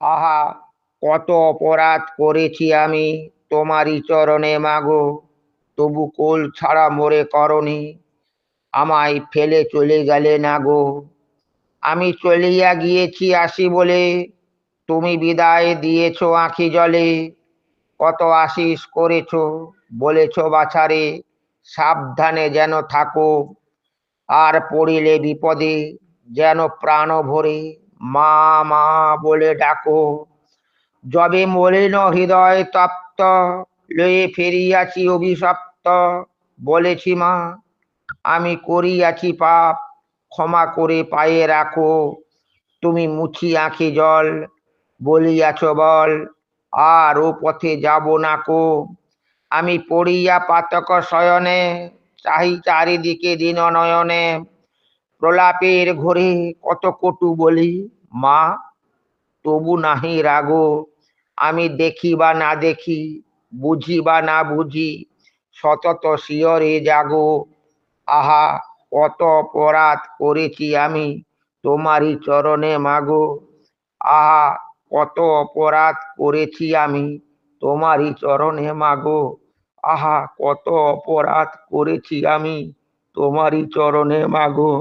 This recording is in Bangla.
আহা, কত অপরাধ করেছি আমি তোমারই চরণে, মাগো। তবু কোল ছাড়া মোরে করনি, আমায় ফেলে চলে গেলে না গো। আমি চলিয়া গিয়েছি আসি বলে, তুমি বিদায় দিয়েছ আঁখি জলে। কত আশিস করেছ, বলেছ বাছারে, সাবধানে যেন থাকো। আর পড়িলে বিপদে, যেন প্রাণ ভরে। মা মা বলে ডাকো। যবে মলিন হৃদয় তপ্ত, লয়ে ফিরিয়াছি অভিশপ্ত, বলেছি মা, আমি করিয়াছি পাপ, ক্ষমা করে পায়ে রাখো। তুমি মুছি আঁখি জল, বলিয়াছ বল, আর ও পথে যাব না কো। আমি পড়িয়া পাতক শয়নে, চাহি চারিদিকে দিন নয়নে প্রলাপের ঘোরে কত কটু বলি, মা, তবু নাহি রাগো, আমি দেখি বা না দেখি, বুঝি বা না বুঝি, সতত শিয়রে জাগো। আহা, কত অপরাধ করেছি আমি তোমারই চরণে মাগো। আহা, কত অপরাধ করেছি আমি তোমারই চরণে মাগো। আহা, কত অপরাধ করেছি আমি তোমারই চরণে মাগো।